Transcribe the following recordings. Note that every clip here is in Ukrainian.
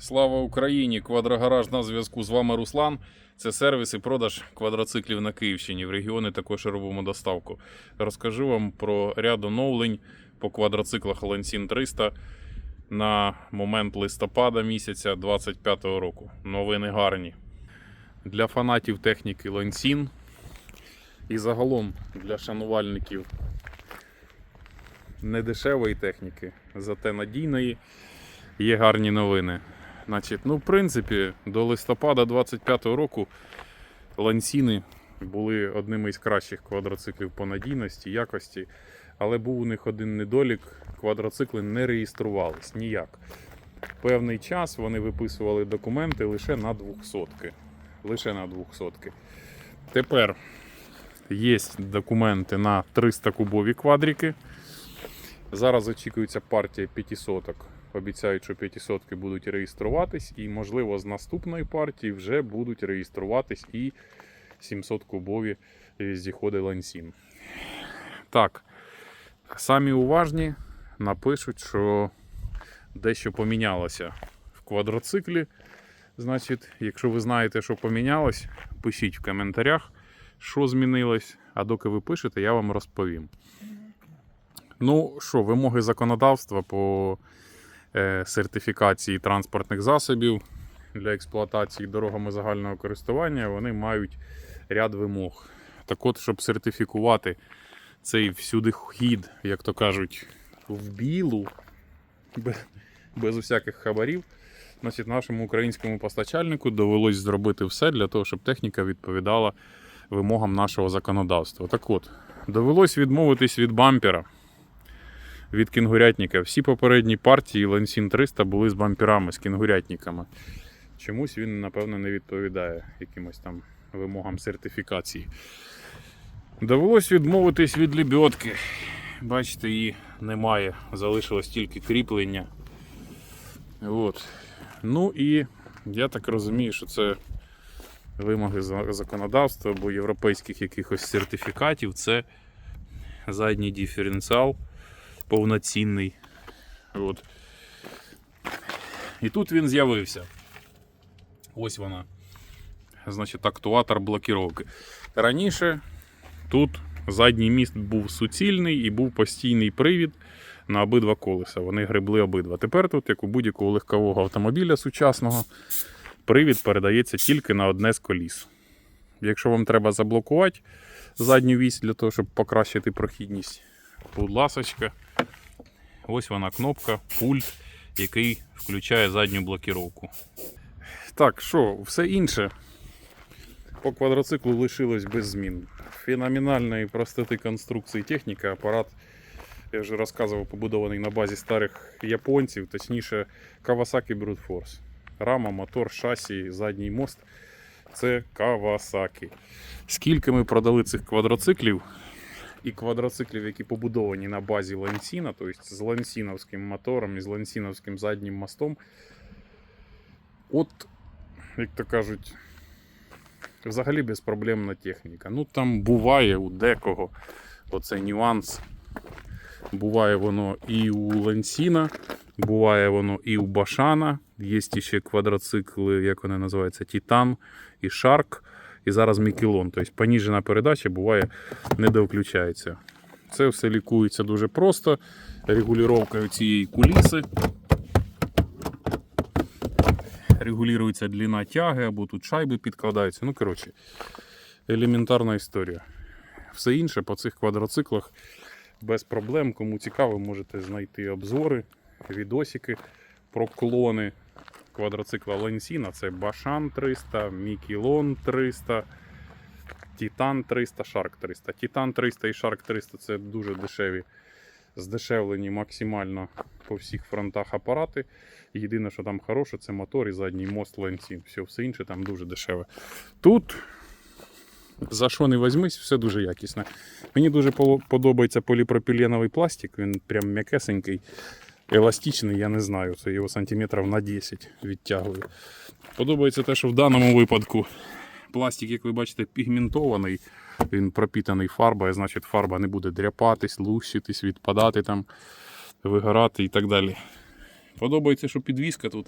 Слава Україні! Квадрогараж на зв'язку. З вами Руслан. Це сервіс і продаж квадроциклів на Київщині. В регіони також робимо доставку. Розкажу вам про ряд оновлень по квадроциклах Lancin 300 на момент листопада місяця 25 року. Новини гарні. Для фанатів техніки Lancin і загалом для шанувальників недешевої техніки, зате надійної. Є гарні новини. Значить, ну, в принципі, до листопада 25-го року лансіни були одними із кращих квадроциклів по надійності, якості. Але був у них один недолік: квадроцикли не реєструвались ніяк. Певний час вони виписували документи лише на 200 Лише на 200 Тепер є документи на 300 кубові квадрики. Зараз очікується партія 500 Обіцяють, що 500 будуть реєструватись, і, можливо, з наступної партії вже будуть реєструватись і 700 кубові віздіходи Лансін. Так, самі уважні напишуть, що дещо помінялося в квадроциклі. Значить, якщо ви знаєте, що помінялось, пишіть в коментарях, що змінилось. А доки ви пишете, я вам розповім. Ну що, вимоги законодавства по е, сертифікації транспортних засобів для експлуатації дорогами загального користування, вони мають ряд вимог. Так от, щоб сертифікувати цей всюди хід, як то кажуть, в білу, без усяких хабарів, значить, нашому українському постачальнику довелось зробити все для того, щоб техніка відповідала вимогам нашого законодавства. Так от, довелось відмовитись від бампера від кінгурятника. Всі попередні партії Лансін 300 були з бамперами, з кінгурятниками. Чомусь він, напевно, не відповідає якимось там вимогам сертифікації. Довелось відмовитись від лебедки. Бачите, її немає. Залишилось тільки кріплення. От. Ну і я так розумію, що це вимоги законодавства або європейських якихось сертифікатів. Це задній диференціал повноцінний. От. І тут він з'явився. Ось вона. Значить, актуатор блокіровки. Раніше тут задній міст був суцільний і був постійний привід на обидва колеса. Вони гребли обидва. Тепер тут, як у будь-якого легкового автомобіля сучасного, привід передається тільки на одне з коліс. Якщо вам треба заблокувати задню вісь для того, щоб покращити прохідність, будь ласочка, ось вона кнопка, пульт, який включає задню блокіровку. Так, що, все інше по квадроциклу лишилось без змін. Феноменальної простоти конструкції техніки, апарат, я вже розказував, побудований на базі старих японців, точніше Kawasaki Brute Force. Рама, мотор, шасі, задній мост це Kawasaki. Скільки ми продали цих квадроциклів і квадроциклів, які побудовані на базі Лансіна, тобто з лансіновським мотором і з лансіновським заднім мостом. От, як то кажуть, взагалі безпроблемна техніка. Ну там буває у декого оцей нюанс. Буває воно і у Лансіна, буває воно і у Башана. Є ще квадроцикли, як вони називаються, Титан і Шарк. І зараз Мікелон. Тобто поніжена передача буває не довключається. Це все лікується дуже просто. Регулювання цієї куліси. Регулюється длина тяги, або тут шайби підкладаються. Ну, коротше, елементарна історія. Все інше по цих квадроциклах без проблем. Кому цікаво, можете знайти обзори, відосики про клони квадроцикла Лансіна. Це Башан 300, Мікілон 300, Титан 300, Шарк 300. Титан 300 і Шарк 300 це дуже дешеві, здешевлені максимально по всіх фронтах апарати. Єдине, що там хороше, це мотор і задній мост Лансін. Все, все інше там дуже дешеве. Тут. За що не візьмись, все дуже якісне. Мені дуже подобається поліпропіленовий пластик, він прям м'якесенький, еластичний, я не знаю, це його сантиметрів на 10 відтягує. Подобається те, що в даному випадку пластик, як ви бачите, пігментований, він пропітаний фарбою, значить фарба не буде дряпатись, лущитись, відпадати там, вигорати і так далі. Подобається, що підвіска тут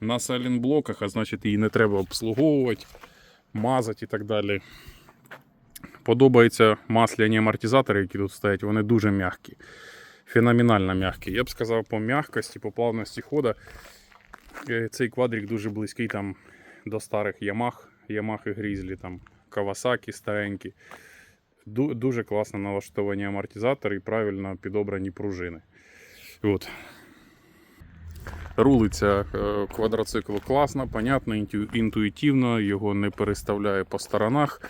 на сайлентблоках, а значить її не треба обслуговувати, мазати і так далі. Подобаються масляні амортизатори, які тут стоять, вони дуже м'які. Феноменально м'які. Я б сказав, по м'якості, по плавності хода. е, Цей квадрик дуже близький там, до старих Ямах, Ямахи Грізлі, там, Кавасакі старенькі. Дуже класно налаштовані амортизатори і правильно підобрані пружини. От. Рулиться е, квадроцикл класно, понятно, інту- інтуїтивно, його не переставляє по сторонах.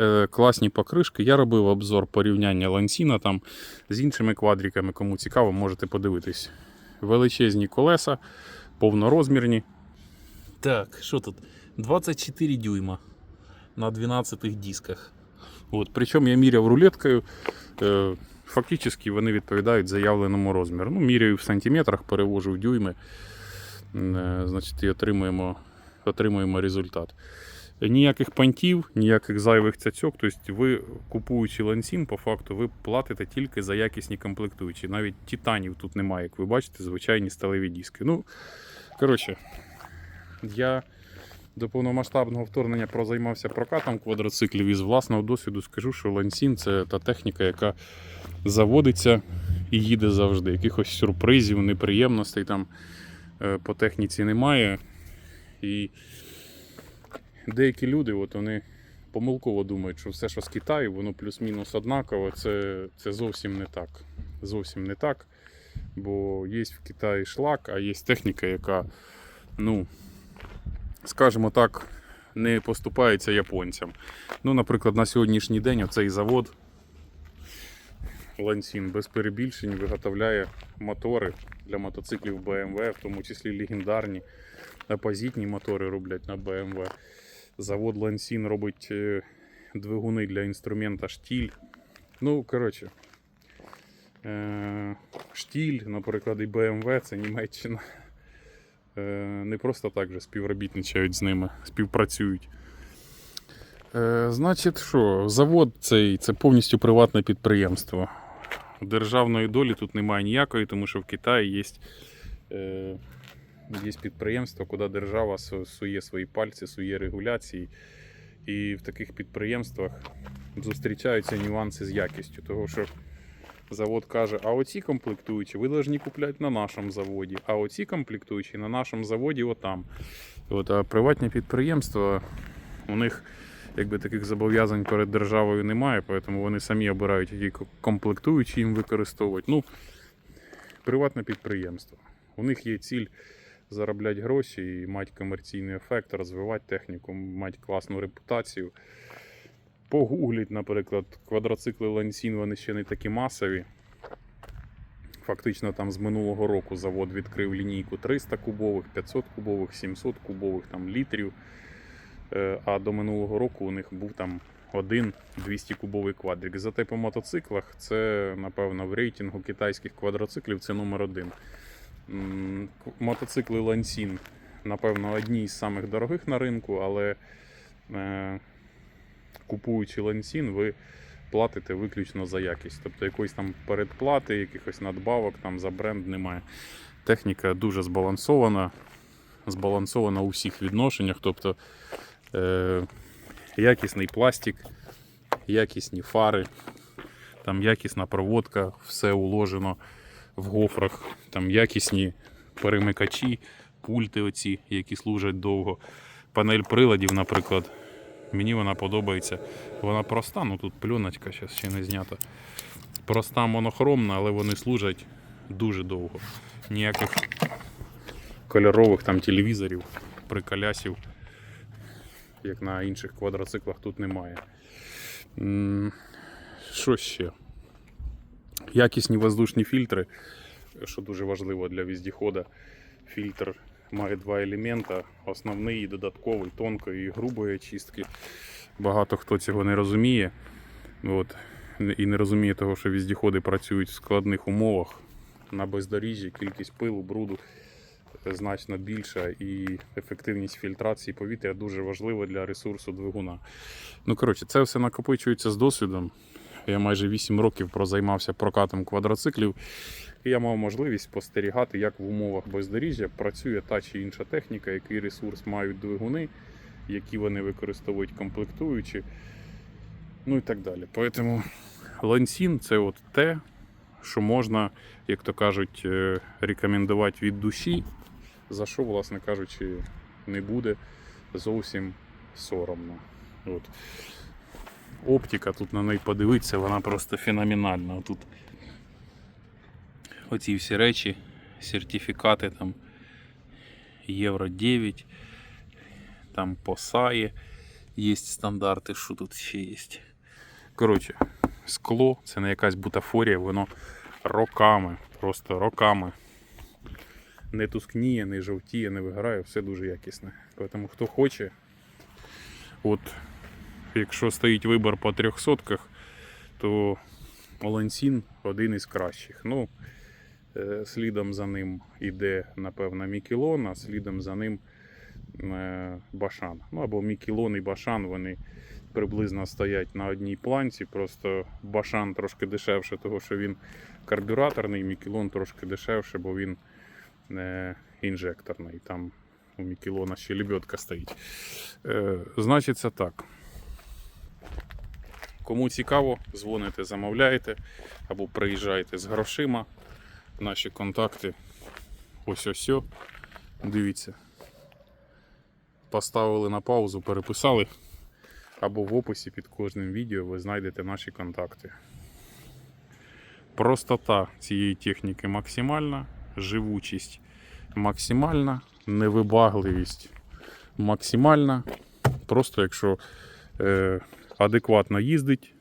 Е, Класні покришки. Я робив обзор порівняння лансіна там з іншими квадриками. Кому цікаво, можете подивитись. Величезні колеса, повнорозмірні. Так, що тут? 24 дюйма на 12 дисках. От, причому я міряв рулеткою. Фактично вони відповідають заявленому розміру. Ну, міряю в сантиметрах, перевожу в дюйми. Е, значить, і отримуємо, отримуємо результат. Ніяких пантів, ніяких зайвих цяцьок. Тобто ви, купуючи лансін, по факту, ви платите тільки за якісні комплектуючі. Навіть титанів тут немає, як ви бачите, звичайні сталеві диски. Ну, коротше, я до повномасштабного вторгнення прозаймався прокатом квадроциклів і з власного досвіду скажу, що лансін це та техніка, яка заводиться і їде завжди. Якихось сюрпризів, неприємностей там е, по техніці немає. І деякі люди, от вони помилково думають, що все, що з Китаю, воно плюс-мінус однаково. Це, це зовсім не так. Зовсім не так. Бо є в Китаї шлак, а є техніка, яка, ну, скажімо так, не поступається японцям. Ну, наприклад, на сьогоднішній день оцей завод Лансін без перебільшень виготовляє мотори для мотоциклів BMW, в тому числі легендарні опозитні мотори роблять на BMW. Завод Лансін робить е, двигуни для інструмента штіль. Ну, коротше, е, штіль, наприклад, і BMW це Німеччина. Е, не просто так же співробітничають з ними, співпрацюють. Е, значить, що, завод цей це повністю приватне підприємство. Державної долі тут немає ніякої, тому що в Китаї є, е, є підприємство, куди держава су- сує свої пальці, сує регуляції. І в таких підприємствах зустрічаються нюанси з якістю. Того, що завод каже, а оці комплектуючі ви повинні купляти на нашому заводі, а оці комплектуючі на нашому заводі отам. От, а приватні підприємства, у них якби таких зобов'язань перед державою немає, тому вони самі обирають, які комплектуючі їм використовувати. Ну, приватне підприємство. У них є ціль заробляти гроші і мати комерційний ефект, розвивати техніку, мати класну репутацію. Погугліть, наприклад, квадроцикли Лансін, вони ще не такі масові. Фактично там з минулого року завод відкрив лінійку 300 кубових, 500 кубових, 700 кубових там, літрів. Е, А до минулого року у них був там один 200 кубовий квадрик. Зате по мотоциклах це, напевно, в рейтингу китайських квадроциклів це номер один. Мотоцикли Лансін, напевно, одні з самих дорогих на ринку, але е, купуючи Лансін, ви платите виключно за якість. Тобто якоїсь там передплати, якихось надбавок там за бренд немає. Техніка дуже збалансована, збалансована у всіх відношеннях. Тобто е, якісний пластик, якісні фари, там якісна проводка, все уложено в гофрах, там якісні перемикачі, пульти оці, які служать довго. Панель приладів, наприклад, мені вона подобається. Вона проста, ну тут пленочка зараз ще не знята. Проста монохромна, але вони служать дуже довго. Ніяких кольорових там телевізорів, приколясів, як на інших квадроциклах, тут немає. Що ще? Якісні воздушні фільтри, що дуже важливо для віздіхода. Фільтр має два елемента: основний і додатковий, тонкої і грубої очистки. Багато хто цього не розуміє. От. І не розуміє того, що віздіходи працюють в складних умовах. На бездоріжжі кількість пилу, бруду значно більша і ефективність фільтрації повітря дуже важлива для ресурсу двигуна. Ну, коротше, це все накопичується з досвідом. Я майже 8 років прозаймався прокатом квадроциклів. І я мав можливість спостерігати, як в умовах бездоріжжя працює та чи інша техніка, який ресурс мають двигуни, які вони використовують комплектуючі, ну і так далі. Тому лансін це от те, що можна, як то кажуть, е, рекомендувати від душі, за що, власне кажучи, не буде зовсім соромно. От. Оптика, тут на неї подивитися, вона просто феноменальна. Тут оці всі речі, сертифікати там Євро 9, там по САЄ є стандарти, що тут ще є. Коротше, скло це не якась бутафорія, воно роками, просто роками не тускніє, не жовтіє, не вигорає, все дуже якісне. Тому хто хоче, от якщо стоїть вибір по трьохсотках, то Олансін один із кращих. Ну, слідом за ним іде, напевно, Мікелон, а слідом за ним е, Башан. Ну або Мікелон і Башан, вони приблизно стоять на одній планці. Просто Башан трошки дешевше, того що він карбюраторний, Мікелон трошки дешевше, бо він е, інжекторний. Там у Мікелона ще лебедка стоїть. Е, значить, це так. Кому цікаво, дзвоните, замовляєте або приїжджайте з грошима. Наші контакти ось ось. ось. Дивіться. Поставили на паузу, переписали. Або в описі під кожним відео ви знайдете наші контакти. Простота цієї техніки максимальна, живучість максимальна, невибагливість максимальна. Просто якщо е, адекватно їздить,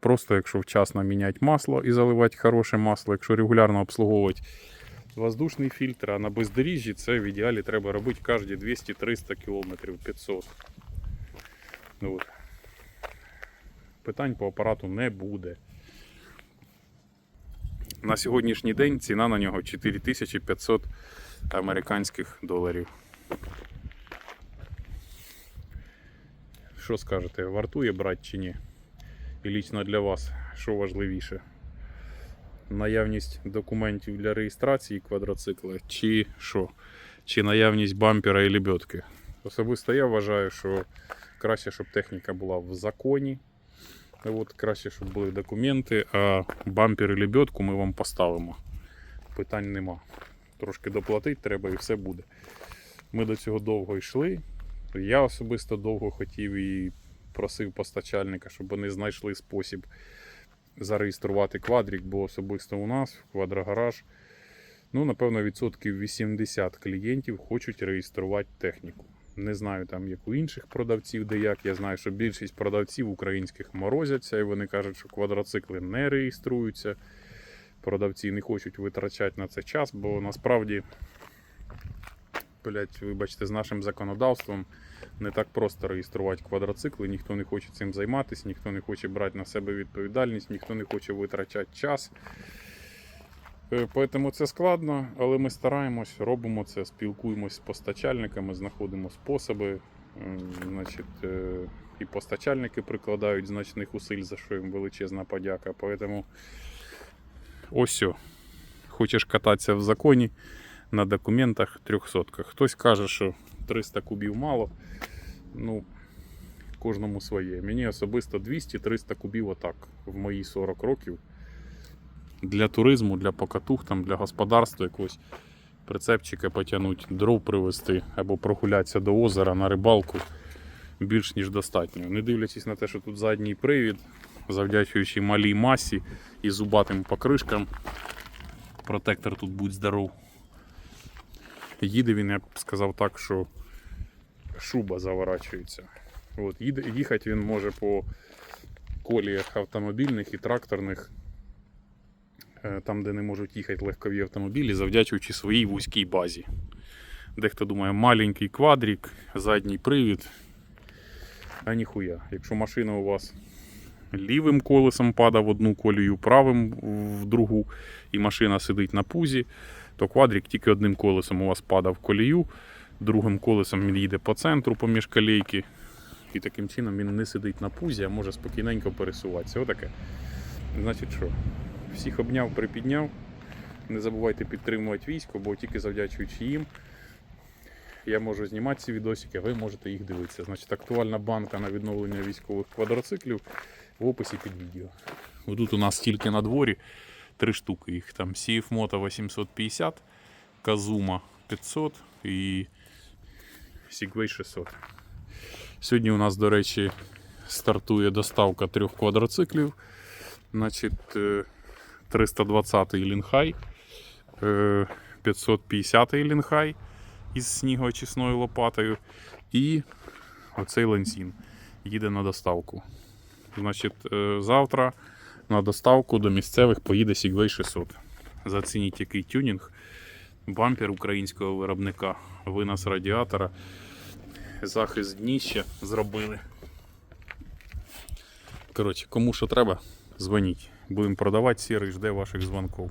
просто якщо вчасно міняти масло і заливати хороше масло, якщо регулярно обслуговувати воздушний фільтр, а на бездоріжжі це в ідеалі треба робити кожні 200-300 км 500 Ну, от. Питань по апарату не буде. На сьогоднішній день ціна на нього 4500 американських доларів. Що скажете, вартує брати чи ні? І лічно для вас, що важливіше? Наявність документів для реєстрації квадроцикла, чи що? Чи наявність бампера і лебедки? Особисто я вважаю, що краще, щоб техніка була в законі. От, краще, щоб були документи, а бампер і лебедку ми вам поставимо. Питань нема. Трошки доплатити треба і все буде. Ми до цього довго йшли. Я особисто довго хотів і просив постачальника, щоб вони знайшли спосіб зареєструвати квадрік, бо особисто у нас в квадрогараж, ну, напевно, відсотків 80 клієнтів хочуть реєструвати техніку. Не знаю там, як у інших продавців, де як. Я знаю, що більшість продавців українських морозяться, і вони кажуть, що квадроцикли не реєструються. Продавці не хочуть витрачати на це час, бо насправді, блять, вибачте, з нашим законодавством не так просто реєструвати квадроцикли. Ніхто не хоче цим займатися, ніхто не хоче брати на себе відповідальність, ніхто не хоче витрачати час. Е, Тому це складно, але ми стараємось, робимо це, спілкуємось з постачальниками, знаходимо способи. Ем, Значить, е, і постачальники прикладають значних усиль, за що їм величезна подяка. Тому ось. Хочеш кататися в законі на документах трьохсотках. Хтось каже, що 300 кубів мало. Ну, кожному своє. Мені особисто 200-300 кубів отак в мої 40 років для туризму, для покатух, там, для господарства якогось прицепчика потягнути, дров привезти або прогулятися до озера на рибалку більш ніж достатньо. Не дивлячись на те, що тут задній привід, завдячуючи малій масі і зубатим покришкам, протектор тут будь здоров. Їде він, я б сказав так, що шуба заворачується. От, їхати він може по коліях автомобільних і тракторних е, там, де не можуть їхати легкові автомобілі, завдячуючи своїй вузькій базі. Дехто думає, маленький квадрик, задній привід. А ніхуя. Якщо машина у вас лівим колесом падає в одну колію, правим в другу, і машина сидить на пузі, то квадрик тільки одним колесом у вас падає в колію, другим колесом він їде по центру поміж колейки. І таким чином він не сидить на пузі, а може спокійненько пересуватися. Отаке. Значить що, всіх обняв, припідняв. Не забувайте підтримувати військо, бо тільки завдячуючи їм я можу знімати ці відосики, а ви можете їх дивитися. Значить, актуальна банка на відновлення військових квадроциклів в описі під відео. Тут у нас тільки на дворі три штуки. Їх там CF Moto 850, Kazuma 500 і Segway 600. Сьогодні у нас, до речі, стартує доставка трьох квадроциклів. Значить, е, 320-й Лінхай, е, 550-й Лінхай із снігоочисною лопатою. І оцей лансін їде на доставку. Значить, е, завтра на доставку до місцевих поїде Segway 600. Зацініть який тюнінг. Бампер українського виробника, винос радіатора, захист дніща зробили. Коротше, кому що треба, дзвоніть. Будемо продавати сірий, жде ваших дзвонків.